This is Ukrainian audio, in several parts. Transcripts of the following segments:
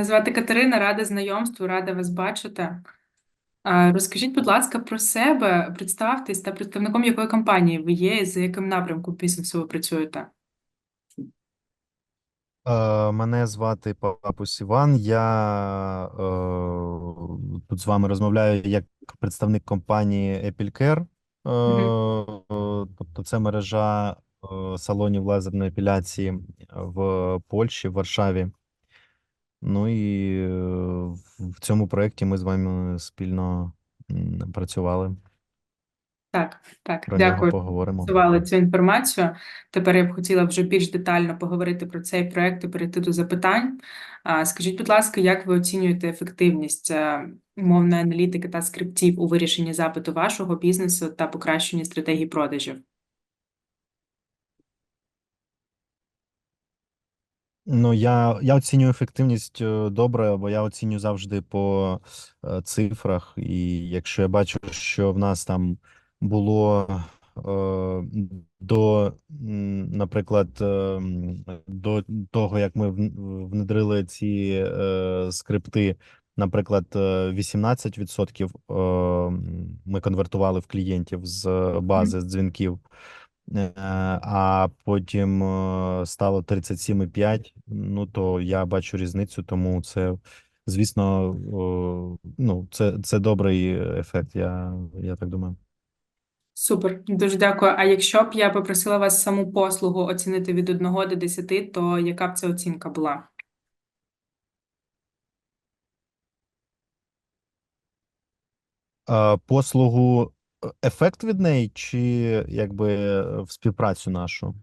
Мене звати Катерина, рада знайомству, рада вас бачити. Розкажіть, будь ласка, про себе, представтесь та представником якої компанії ви є і за яким напрямком бізнесу ви працюєте. Е, Мене звати Папус Іван. Я е, тут з вами розмовляю як представник компанії Epilcare. Е, е, тобто це мережа е, салонів лазерної епіляції в Польщі, в Варшаві. Ну і е, в цьому проєкті ми з вами спільно працювали. Так, так, Про дякую. поговоримо. Зували цю інформацію. Тепер я б хотіла вже більш детально поговорити про цей проект і перейти до запитань. Скажіть, будь ласка, як ви оцінюєте ефективність е, мовної аналітики та скриптів у вирішенні запиту вашого бізнесу та покращенні стратегії продажів? Ну, я, я оцінюю ефективність е, добре, бо я оцінюю завжди по е, цифрах. І якщо я бачу, що в нас там було е, до, наприклад, е, до того, як ми вн- внедрили ці е, скрипти, наприклад, е, 18% е, ми конвертували в клієнтів з бази з дзвінків. Е, а потім е, стало 37,5, ну то я бачу різницю, тому це, звісно, ну, це, це добрий ефект, я, я так думаю. Супер, дуже дякую. А якщо б я попросила вас саму послугу оцінити від 1 до 10, то яка б це оцінка була? Е, Послугу, ефект від неї чи якби в співпрацю нашу?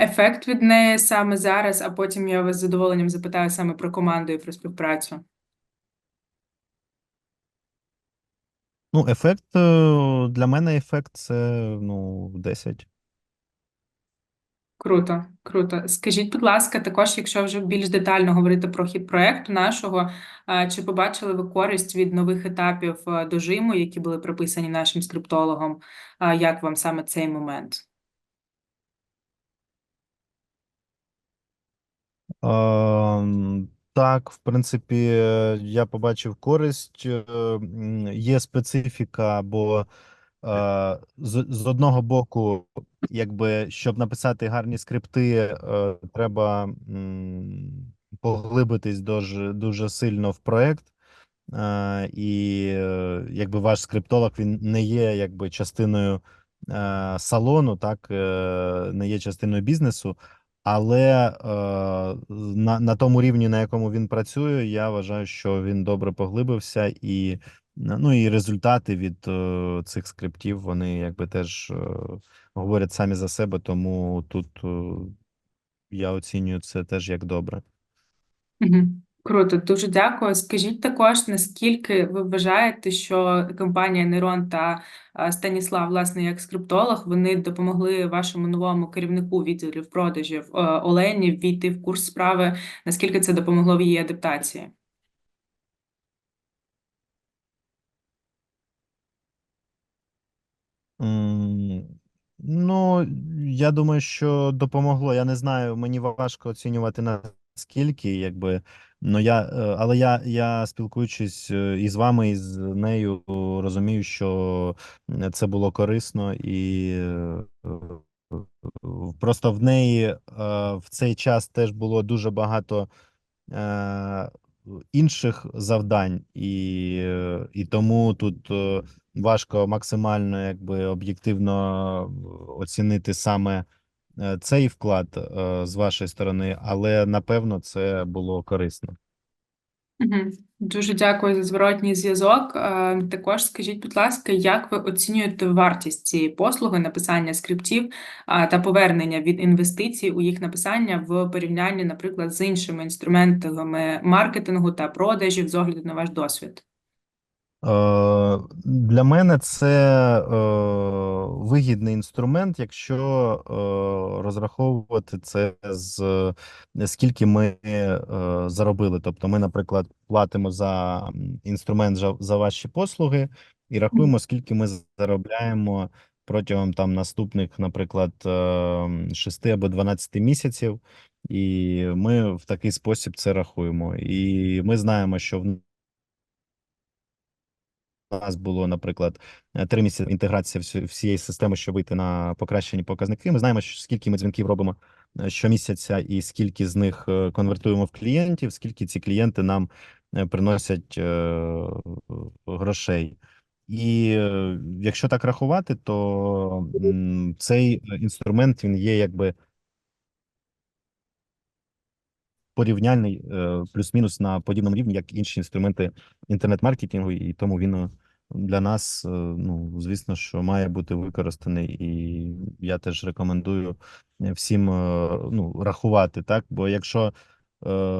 Ефект від неї саме зараз, а потім я вас з задоволенням запитаю саме про команду і про співпрацю. Ну, ефект е, для мене ефект це ну 10. Круто, круто. Скажіть, будь ласка, також, якщо вже більш детально говорити про хід проекту нашого, чи побачили ви користь від нових етапів е, дожиму, які були прописані нашим скриптологом? Як вам саме цей момент? Ем, Так, в принципі, е, я побачив користь. Е, Є специфіка, бо з, з одного боку, якби щоб написати гарні скрипти, е, треба поглибитись дуже, дуже сильно в проект. Е, І е, якби ваш скриптолог він не є якби частиною е, салону, так е, не є частиною бізнесу. Але е, на, на тому рівні, на якому він працює, я вважаю, що він добре поглибився, і ну і результати від е, цих скриптів вони якби теж е, говорять самі за себе. Тому тут е, я оцінюю це теж як добре. Мгм. Круто, дуже дякую. Скажіть також, наскільки ви вважаєте, що компанія Нейрон та Станіслав, власне, як скриптолог, вони допомогли вашому новому керівнику відділів продажів Олені ввійти в курс справи? Наскільки це допомогло в її адаптації? Ну, я думаю, що допомогло. Я не знаю, мені важко оцінювати наскільки, якби. Ну я, е, але я, я спілкуючись е, із вами, і з нею, розумію, що це було корисно, і е, просто в неї е, в цей час теж було дуже багато е, інших завдань, і, е, і тому тут е, важко максимально якби об'єктивно оцінити саме е, цей вклад е, з вашої сторони, але напевно це було корисно. Дуже дякую за зворотній зв'язок. Е, Також скажіть, будь ласка, як ви оцінюєте вартість цієї послуги написання скриптів а, та повернення від інвестицій у їх написання в порівнянні, наприклад, з іншими інструментами маркетингу та продажів з огляду на ваш досвід? Е, Для мене це е, вигідний інструмент, якщо е, розраховувати це з скільки ми заробили. Тобто, ми, наприклад, платимо за інструмент за, ваші послуги і рахуємо, скільки ми заробляємо протягом там наступних, наприклад, е, 6 або 12 місяців. І ми в такий спосіб це рахуємо. І ми знаємо, що в нас було, наприклад, е, три місяці інтеграція всієї системи, щоб вийти на покращені показники. Ми знаємо, скільки ми дзвінків робимо е, щомісяця, і скільки з них е, конвертуємо в клієнтів, скільки ці клієнти нам приносять грошей. І якщо так рахувати, то цей інструмент він є якби порівняльний е, плюс-мінус на подібному рівні, як інші інструменти інтернет-маркетингу, і тому він е, для нас, е, ну звісно, що має бути використаний, і я теж рекомендую всім ну, рахувати так. Бо якщо,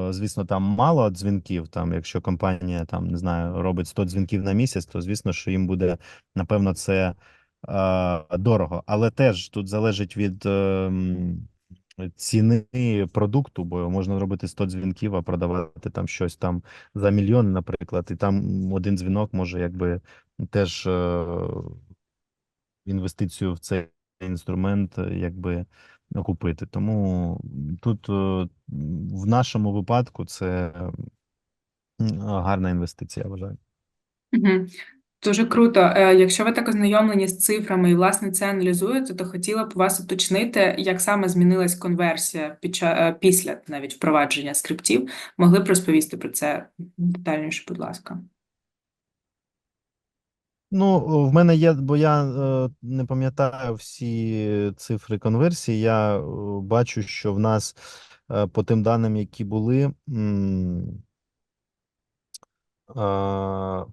звісно, там мало дзвінків, там якщо компанія там не знаю, робить 100 дзвінків на місяць, то звісно, що їм буде напевно це дорого, але теж тут залежить від. е, м, ціни продукту, бо можна робити 100 дзвінків, а продавати там щось там за мільйон, наприклад, і там один дзвінок може якби теж е, інвестицію в цей інструмент е, якби окупити. Тому тут е, в нашому випадку це гарна інвестиція, я вважаю. Дуже круто. Е, Якщо ви так ознайомлені з цифрами і власне це аналізуєте, то хотіла б вас уточнити, як саме змінилась конверсія е, після навіть впровадження скриптів. Могли б розповісти про це детальніше, будь ласка. Ну, в мене є, бо я е, не пам'ятаю всі цифри конверсії. Я бачу, що в нас по тим даним, які були, м,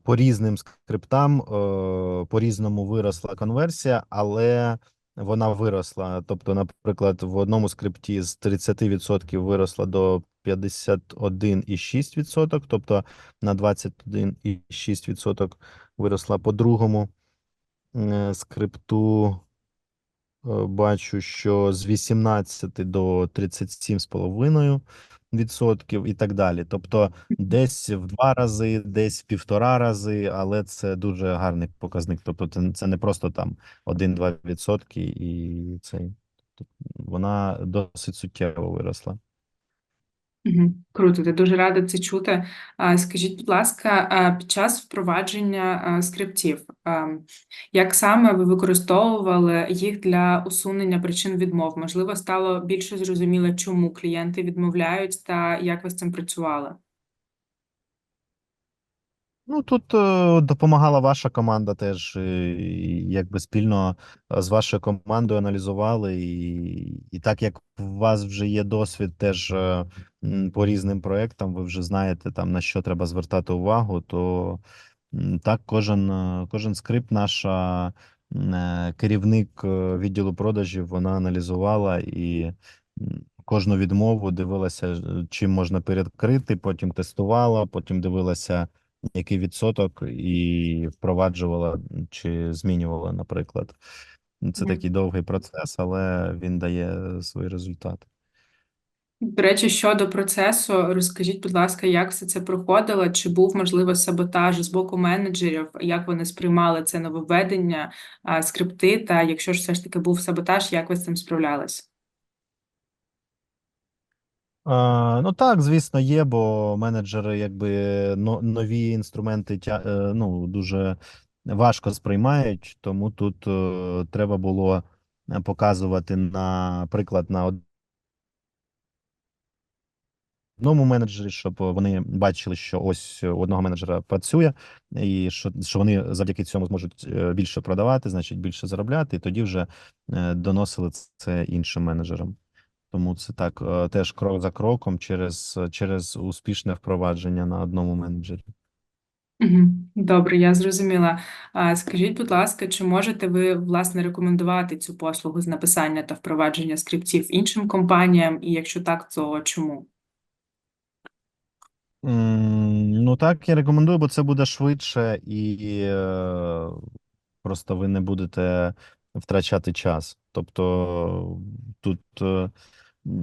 по різним скриптам, е, по-різному виросла конверсія, але вона виросла. Тобто, наприклад, в одному скрипті з 30% виросла до 51,6%, тобто на 21,6% виросла по другому е, скрипту. Е, Бачу, що з 18 до 37,5 відсотків і так далі. Тобто десь в два рази, десь в півтора рази, але це дуже гарний показник. Тобто це, не просто там 1-2 відсотки, і цей вона досить суттєво виросла. Круто, ти дуже рада це чути. Скажіть, будь ласка, під час впровадження скриптів, як саме ви використовували їх для усунення причин відмов? Можливо, стало більше зрозуміло, чому клієнти відмовляють та як ви з цим працювали? Ну, тут е, допомагала ваша команда теж, е, якби спільно е, з вашою командою аналізували, і, і так як у вас вже є досвід теж по різним проектам, ви вже знаєте там на що треба звертати увагу, то так кожен, кожен скрипт наша керівник відділу продажів вона аналізувала і кожну відмову дивилася, чим можна перекрити, потім тестувала, потім дивилася який відсоток і впроваджувала чи змінювала, наприклад. Це Мгм. такий довгий процес, але він дає свої результати. До речі, щодо процесу, розкажіть, будь ласка, як все це проходило? Чи був можливо саботаж з боку менеджерів? Як вони сприймали це нововведення, скрипти? Та якщо ж все ж таки був саботаж, як ви з цим справлялись? А, ну так, звісно, є, бо менеджери якби но, нові інструменти тя, е, ну, дуже важко сприймають, тому тут е, треба було е, показувати, наприклад, на одному менеджері, щоб вони бачили, що ось у одного менеджера працює, і що, що вони завдяки цьому зможуть е, більше продавати, значить більше заробляти, і тоді вже е, доносили це іншим менеджерам. Тому це так е, теж крок за кроком через, через успішне впровадження на одному менеджері. Добре, я зрозуміла. Скажіть, будь ласка, чи можете ви, власне, рекомендувати цю послугу з написання та впровадження скриптів іншим компаніям? І якщо так, то чому? Ну так, я рекомендую, бо це буде швидше і е, просто ви не будете втрачати час. Тобто тут, е,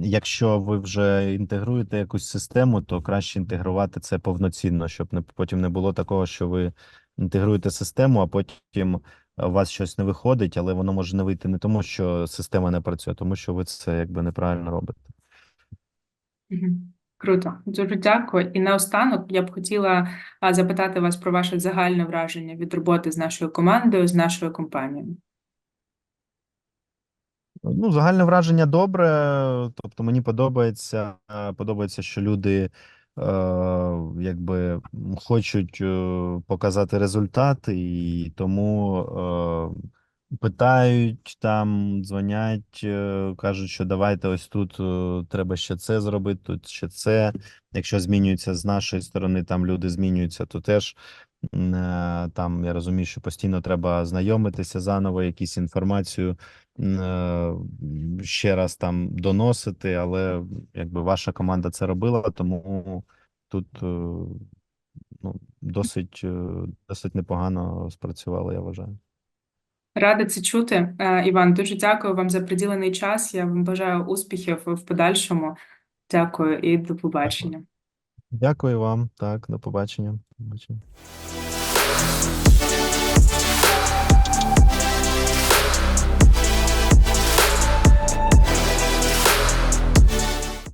якщо ви вже інтегруєте якусь систему, то краще інтегрувати це повноцінно, щоб не потім не було такого, що ви інтегруєте систему, а потім у вас щось не виходить, але воно може не вийти не тому, що система не працює, а тому що ви це якби неправильно робите. Круто, дуже дякую. І наостанок я б хотіла запитати вас про ваше загальне враження від роботи з нашою командою, з нашою компанією. Ну, загальне враження добре. Тобто мені подобається, е, подобається, що люди е, якби хочуть е, показати результат, і тому питають там, дзвонять, е, кажуть, що давайте ось тут е, треба ще це зробити, тут ще це. Якщо змінюється з нашої сторони, там люди змінюються, то теж е, там я розумію, що постійно треба знайомитися заново, якісь інформацію ще раз там доносити, але якби ваша команда це робила, тому тут ну, досить, досить непогано спрацювало, я вважаю. Рада це чути. Е, Іван, дуже дякую вам за приділений час. Я вам бажаю успіхів в подальшому. Дякую і до побачення. Дякую вам. Так, до побачення. До побачення.